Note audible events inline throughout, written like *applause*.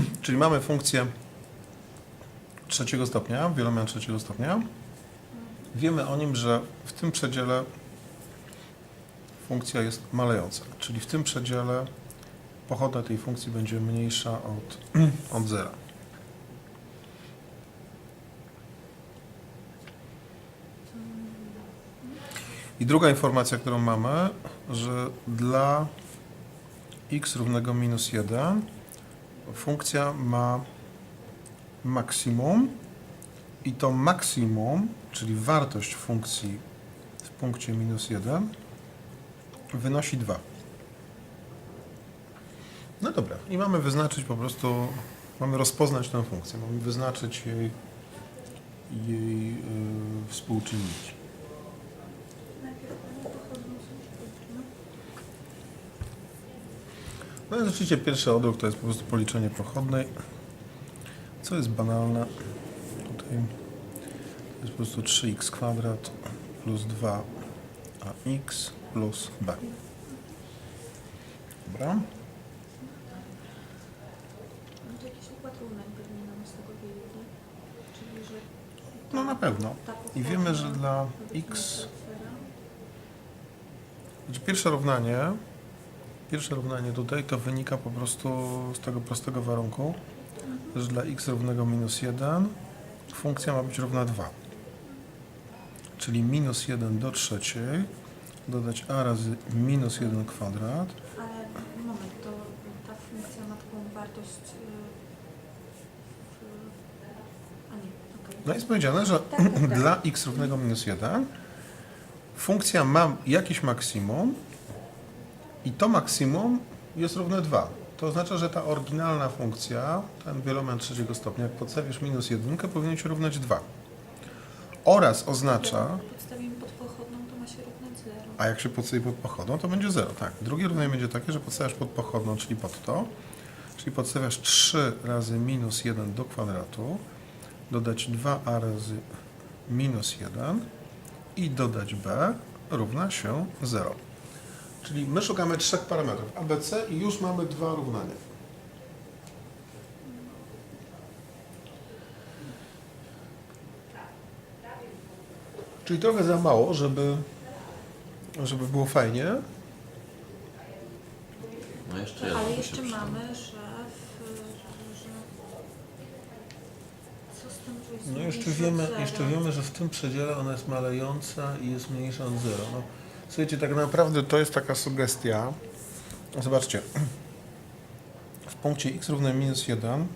*clears throat* Czyli mamy funkcję trzeciego stopnia, wielomian trzeciego stopnia. Wiemy o nim, że w tym przedziale funkcja jest malejąca, czyli w tym przedziale pochoda tej funkcji będzie mniejsza od, *clears throat* od zera. I druga informacja, którą mamy, że dla x równego minus 1 funkcja ma maksimum i to maksimum, czyli wartość funkcji w punkcie minus 1 wynosi 2. No dobra, i mamy wyznaczyć po prostu, mamy rozpoznać tę funkcję, mamy wyznaczyć jej, jej yy, współczynniki. No więc oczywiście pierwszy odruch to jest po prostu policzenie pochodnej, co jest banalne. Tutaj to jest po prostu 3x kwadrat plus 2ax plus b. Dobra. No to jakiś układ równań pewnie nam z tego wyjdzie. Czyli, że No na pewno. ta I wiemy, że dla x, transfera, znaczy pierwsze równanie, pierwsze równanie tutaj to wynika po prostu z tego prostego warunku, że dla x równego minus 1 funkcja ma być równa 2. Czyli minus 1 do trzeciej dodać a razy minus 1 kwadrat. Ale moment, to ta funkcja ma taką wartość... y, w- A nie, okej. No jest powiedziane, że Tak, tak, tak. *clears throat* dla x równego minus 1 funkcja ma jakieś maksimum i to maksimum jest równe 2. To oznacza, że ta oryginalna funkcja, ten wielomian trzeciego stopnia, jak podstawisz minus 1, powinien się równać 2. Oraz oznacza, podstawimy pod pochodną, to ma się równać 0. a jak się podstawi pod pochodną, to będzie 0. Tak. Drugie równanie będzie takie, że podstawiasz pod pochodną, czyli pod to, czyli podstawiasz 3 razy minus 1 do kwadratu, dodać 2a razy minus 1 i dodać b równa się 0. Czyli my szukamy trzech parametrów ABC i już mamy dwa równania. Czyli trochę za mało, żeby, żeby było fajnie. No jeszcze jedno Ale się jeszcze mamy, że, w, że... Co z tym, jest No jeszcze mniejsze wiemy, zera? jeszcze wiemy, że w tym przedziale ona jest malejąca i jest mniejsza od zera. No, słuchajcie, tak naprawdę to jest taka sugestia. Zobaczcie. W punkcie x równe minus 1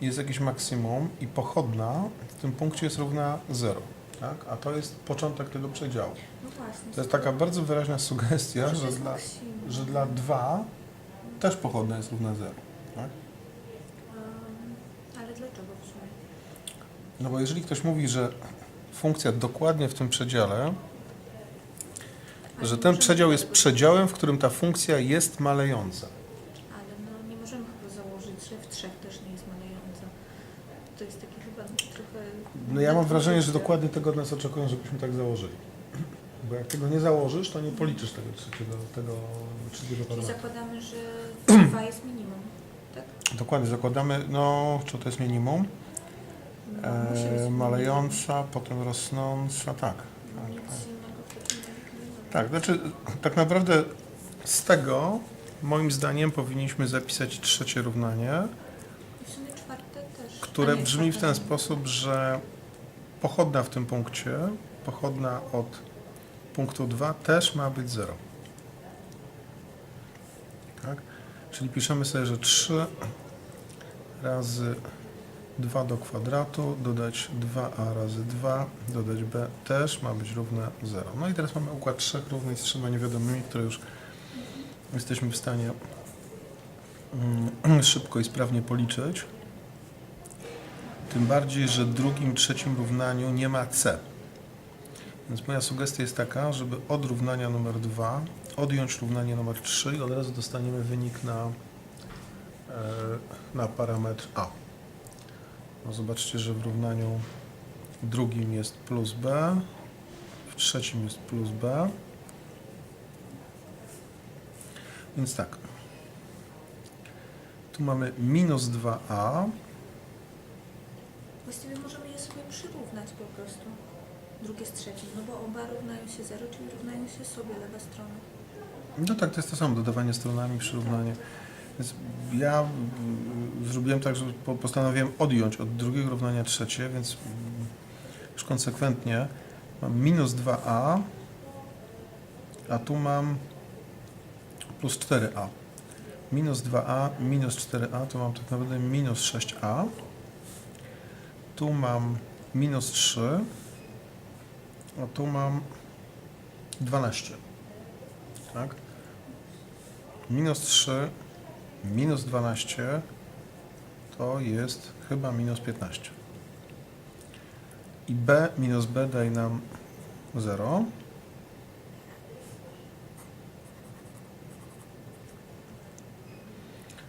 jest jakieś maksimum i pochodna w tym punkcie jest równa 0. Tak? A to jest początek tego przedziału. No właśnie. To jest taka bardzo wyraźna sugestia, że dla, że dla 2 też pochodna jest równa 0. Tak? Ale dlaczego w sumie? No bo jeżeli ktoś mówi, że funkcja dokładnie w tym przedziale, Ale że ten przedział jest przedziałem, w którym ta funkcja jest malejąca. Ale no nie możemy chyba założyć, że w trzech też nie jest malejąca. To jest taki chyba trochę... No ja mam wrażenie, że dokładnie tego od nas oczekują, żebyśmy tak założyli. *clears throat* Bo jak tego nie założysz, to nie policzysz tego trzeciego, tego trzeciego Czyli zakładamy, że *clears throat* dwa jest minimum, tak? Dokładnie, zakładamy, no, czy to jest minimum, No, musi być e, minimum. malejąca, potem rosnąca, tak. No, tak, Nic tak. innego w takim razie nie ma. Tak, znaczy tak naprawdę z tego moim zdaniem powinniśmy zapisać trzecie równanie, które brzmi w ten sposób, że pochodna w tym punkcie, pochodna od punktu 2 też ma być 0. Tak? Czyli piszemy sobie, że 3 razy 2 do kwadratu, dodać 2a razy 2, dodać b też ma być równe 0. No i teraz mamy układ trzech równych z trzema niewiadomymi, które już jesteśmy w stanie mm, *clears throat* szybko i sprawnie policzyć. Tym bardziej, że w drugim, trzecim równaniu nie ma c. Więc moja sugestia jest taka, żeby od równania numer 2 odjąć równanie numer 3 i od razu dostaniemy wynik na, e, na parametr a. No zobaczcie, że w równaniu drugim jest plus b, w trzecim jest plus b. Więc tak. Tu mamy minus 2a. Właściwie możemy je sobie przyrównać po prostu. Drugie z trzecim, no bo oba równają się 0, czyli równają się sobie lewe strony. No tak, to jest to samo, dodawanie stronami, przyrównanie. Więc ja mm, zrobiłem tak, że po- postanowiłem odjąć od drugiego równania trzecie, więc mm, już konsekwentnie mam minus 2a, a tu mam plus 4a. Minus 2a, minus 4a, to mam tak naprawdę minus 6a. Tu mam minus 3, a tu mam 12. Tak? Minus 3, minus 12 to jest chyba minus 15. I b minus b daje nam 0.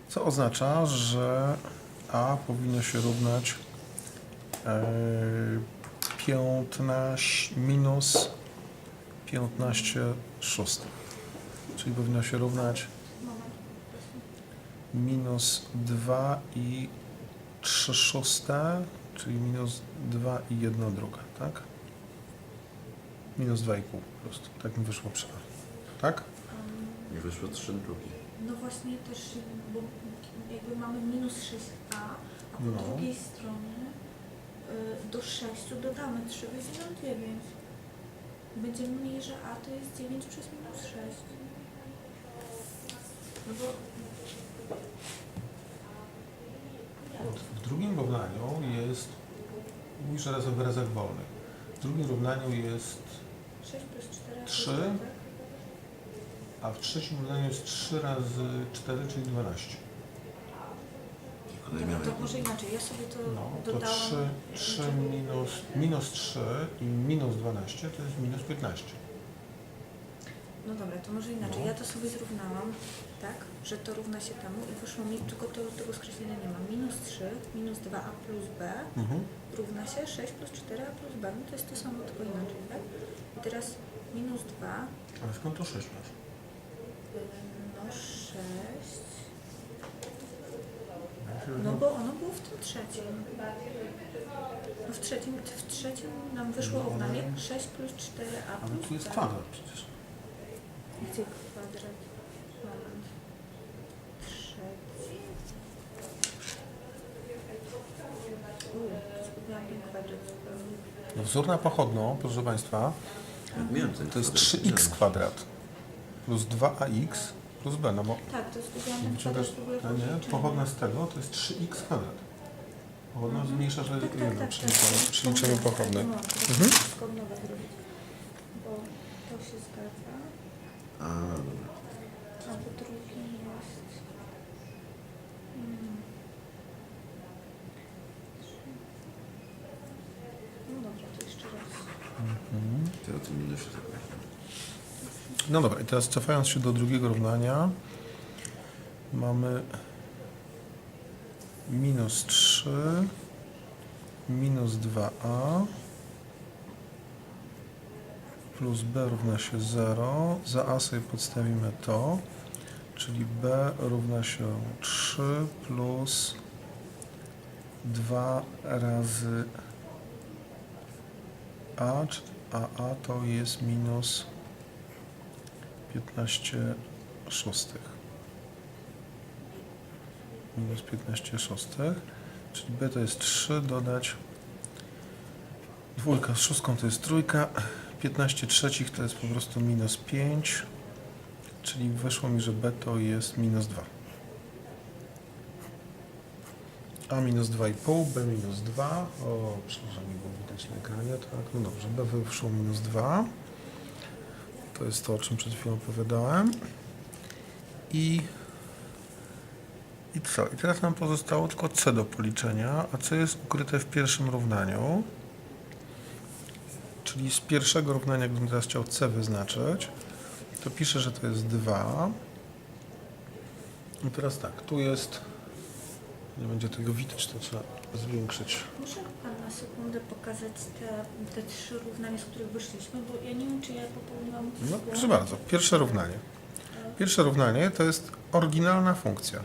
Co oznacza, że a powinno się równać e, 15 minus 15 szóstych. Czyli powinno się równać. Minus 2 i 3 szóste, czyli minus 2 i 1 druga, tak? Minus 2,5 po prostu. Tak mi wyszło przy Tak? Um, Nie wyszło trzy drugi. No właśnie też, bo jakby mamy minus 6a, a po No. drugiej stronie y, do 6 dodamy 3, będzie nam 9. Będzie mniej, że a to jest 9 przez minus 6. No bo W drugim równaniu jest, mówisz teraz o wyrazach wolnych. W drugim równaniu jest, 6 plus 4 Trzy. a w trzecim równaniu jest 3 razy 4, czyli 12. Tylko miałem To może inaczej, ja sobie to No, to dodałam. 3, 3 minus, minus 3 i minus 12 to jest minus 15. No dobra, to może inaczej. No. Ja to sobie zrównałam, tak, że to równa się temu i wyszło mi, tylko to, tego skreślenia nie ma. Minus 3, minus 2a plus b Mhm. równa się 6 plus 4a plus b. No to jest to samo, tylko inaczej, tak? I teraz minus 2, Ale skąd to 6 masz? no 6, no bo ono było w tym trzecim. No w trzecim, w trzecim nam wyszło No, równanie ale- 6 plus 4a Ale plus tu jest b. kwadrat przecież. Gdzie kwadrat? Moment. Trzeci. U, zgubiłam ten kwadrat zupełnie. No wzór na pochodną, proszę Państwa, to jest kwadrat, 3x kwadrat plus 2ax plus b, no bo Tak, to ten wyciągasz, kwadrat w ogóle a po nie, pochodna z tego to jest 3x kwadrat. Pochodna Mhm. zmniejsza, że Tak, tak, jedno tak, przeliczamy, tak. przeliczymy Wspomniałam, pochodne. no, to Mhm. Wszystko od nowa zrobić. Bo to się zgadza, A, dobra. a po drugim jest... Mm. No dobra, to jeszcze raz. Ty o tym minusie zapomniałem. No dobra, i teraz cofając się do drugiego równania, mamy minus 3, minus 2a, plus b równa się 0. Za a sobie podstawimy to, czyli b równa się 3 plus 2 razy a, czyli aa to jest minus 15 szóstych. Minus 15 szóstych. Czyli b to jest 3, dodać dwójka z szóstką to jest trójka. 15 trzecich to jest po prostu minus 5. Czyli wyszło mi, że b to jest minus 2. A minus 2,5, B minus 2. O, przepraszam, nie było widać na ekranie. Tak, no dobrze, B wyszło minus 2. To jest to, o czym przed chwilą opowiadałem. I, I co? I teraz nam pozostało tylko C do policzenia, a C jest ukryte w pierwszym równaniu. Czyli z pierwszego równania, gdybym teraz chciał C wyznaczyć, to piszę, że to jest 2. I teraz tak, tu jest, nie będzie tego widać, to trzeba zwiększyć. Może Pan na sekundę pokazać te, te trzy równania, z których wyszliśmy, bo ja nie wiem, czy ja popełniłam No, proszę bardzo, pierwsze równanie. Pierwsze równanie to jest oryginalna funkcja.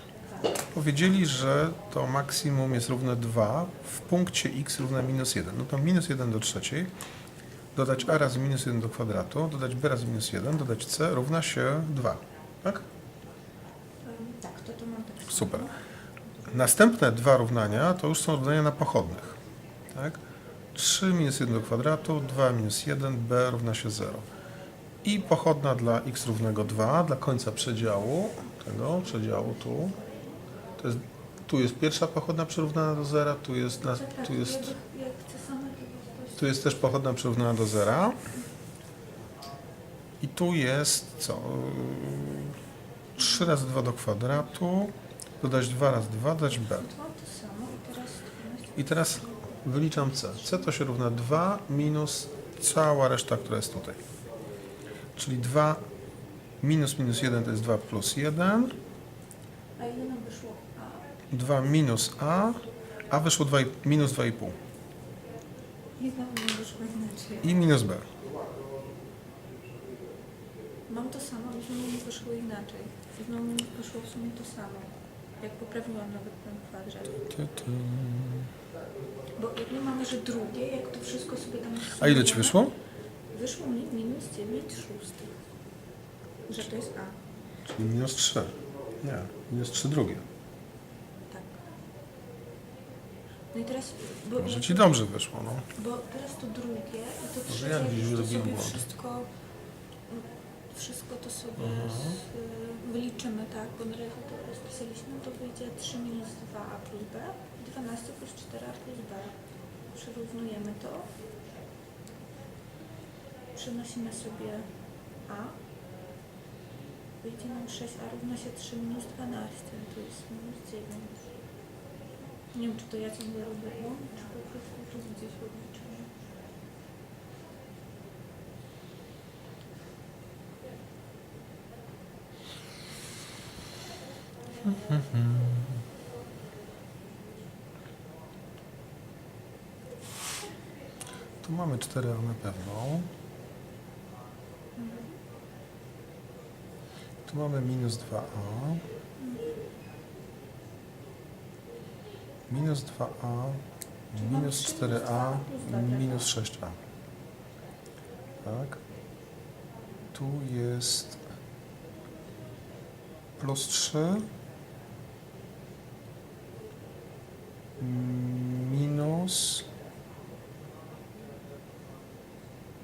powiedzieli, że to maksimum jest równe 2 w punkcie x równa minus 1. No to minus 1 do trzeciej, dodać a razy minus 1 do kwadratu, dodać b razy minus 1, dodać c równa się 2. Tak? Tak, to to mam tak. Super. Następne dwa równania to już są równania na pochodnych. Tak? 3 minus 1 do kwadratu, 2 minus 1, b równa się 0. I pochodna dla x równego 2, dla końca przedziału, tego przedziału tu. Jest, tu jest pierwsza pochodna przyrównana do zera, tu jest, na, tu jest, tu jest też pochodna przyrównana do zera. I tu jest co? 3 razy 2 do kwadratu, dodać 2 razy 2, dodać b. I teraz... 12. I teraz wyliczam C. C to się równa 2 minus cała reszta, która jest tutaj. Czyli 2 minus minus 1 to jest 2 plus 1. A ile nam wyszło? A 2 minus A, a wyszło 2, i- minus 2,5. i minus B. Mam to samo, ale znowu mi wyszło inaczej. Znowu mi wyszło w sumie to samo. Jak poprawiłam nawet ten kwadrat. Bo jak my mamy, że drugie, jak to wszystko sobie tam... A ile Ci wyszło? Wyszło mi minus 9 szóstych. Że to jest A. Czyli minus 3. Nie, minus 3 drugie. Tak. No i teraz... Bo Może Ci dobrze wyszło, no. Bo teraz to drugie i to Może trzecie, ja gdzieś to zrobiłem sobie błąd. wszystko, wszystko to sobie Mhm. z, y, wyliczymy, tak, bo na razie to rozpisaliśmy, to wyjdzie 3 minus 2a plus b, 12 plus 4a plus b. Przyrównujemy to. Przenosimy sobie a. Wyjdzie nam 6a równa się 3 minus 12, to jest minus 9. Nie wiem, czy to ja ciągle robię czy po prostu gdzieś odliczone. *laughs* Tu mamy 4 na pewno. Tu mamy minus 2a. Minus 2a, minus 4a, minus 6a. Tak. Tu jest plus 3, minus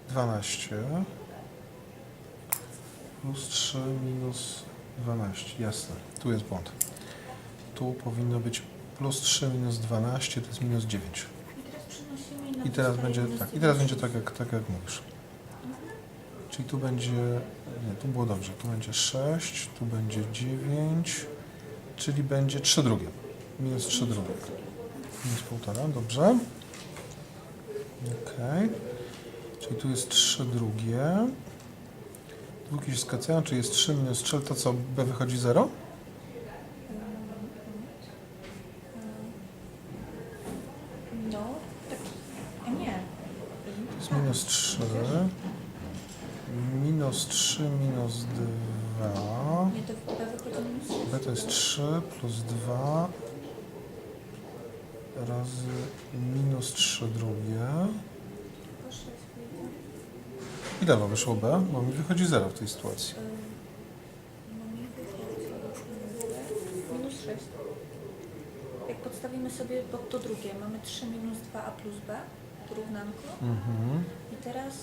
12 plus 3 minus 12. Jasne, tu jest błąd. Tu powinno być plus 3 minus 12 to jest minus 9. I teraz będzie tak, i teraz będzie 9. tak jak, tak jak mówisz. Czyli tu będzie, nie, tu było dobrze, tu będzie 6, tu będzie 9, czyli będzie 3 drugie. Minus 3 drugie. Minus półtora, dobrze. Ok. Czyli tu jest 3 drugie. Długi się skacają, czyli jest 3 minus 3, to co, B wychodzi 0? No, tak. A nie. To jest minus 3. Minus 3 minus 2. Nie, to w B wychodzi minus 6. B to jest 3 plus 2 razy minus 3 drugie. Tylko 6 wyjdzie. Ile wam wyszło B? Bo mi wychodzi 0 w tej sytuacji. Minus 6. Jak podstawimy sobie pod to drugie, mamy 3 minus 2a plus b, to równanko. Mhm. I teraz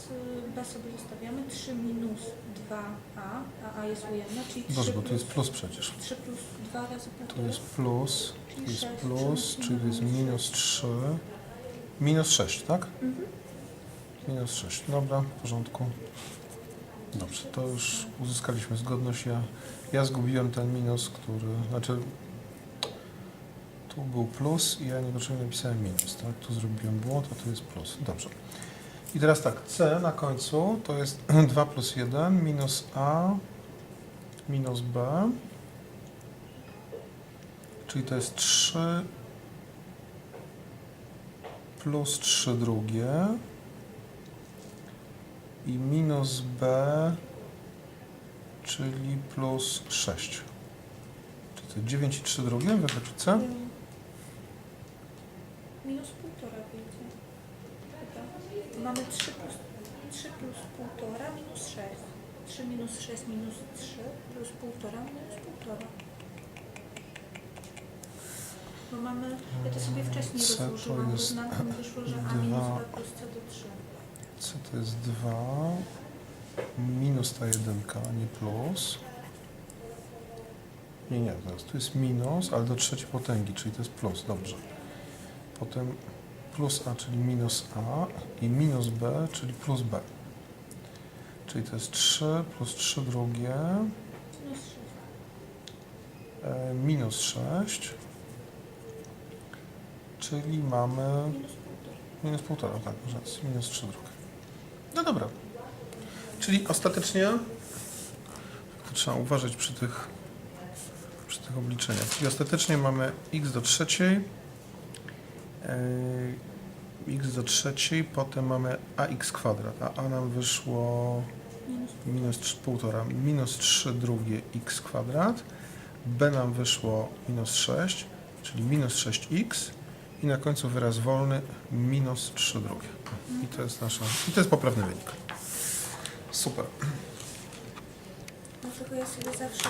y, b sobie zostawiamy, 3 minus 2a, a a jest ujemne, czyli 3 Dobrze, bo tu plus, jest plus przecież. 3 plus 2 razy Tu półtora. jest plus, tu jest sześć, plus, czyli czyli jest minus 3. Minus 6, tak? Mhm. Minus 6. Dobra, w porządku. Dobrze, to już uzyskaliśmy zgodność. Ja, ja zgubiłem ten minus, który, znaczy tu był plus i ja niepotrzebnie napisałem minus, tak? Tu zrobiłem błąd, a tu jest plus. Dobrze. I teraz tak, C na końcu to jest *clears throat* 2 plus 1 minus A minus B, czyli to jest 3 plus 3 drugie i minus B, czyli plus 6. Czy To 9 i 3 drugie, wychodzi C. Minus półtora wyjdzie. Chyba. Mamy 3 plus, 3 plus półtora minus 6. 3 minus 6 minus 3 plus półtora minus półtora. Bo mamy, ja to sobie wcześniej C to rozłożyłam jest równanką, wyszło, że A minus dwa. B plus C do 3. C to jest 2 minus ta jedynka, a nie plus. Nie, nie, teraz tu jest minus, ale do trzeciej potęgi, czyli to jest plus, dobrze. Potem plus A, czyli minus A i minus B, czyli plus B. Czyli to jest 3 plus 3 drugie Minus 6. e, minus 6, czyli mamy Minus półtora. Minus półtora, tak, masz rację. Minus trzy drugie. No dobra. Czyli ostatecznie to trzeba uważać przy tych, przy tych obliczeniach. Czyli ostatecznie mamy x do trzeciej, x do trzeciej, potem mamy ax kwadrat, a a nam wyszło Minus minus trz- półtora, minus 3 drugie x kwadrat, b nam wyszło minus 6, czyli minus 6x i na końcu wyraz wolny minus 3 drugie. I to jest nasza, i to jest poprawny wynik. Super. Dlatego ja sobie zawsze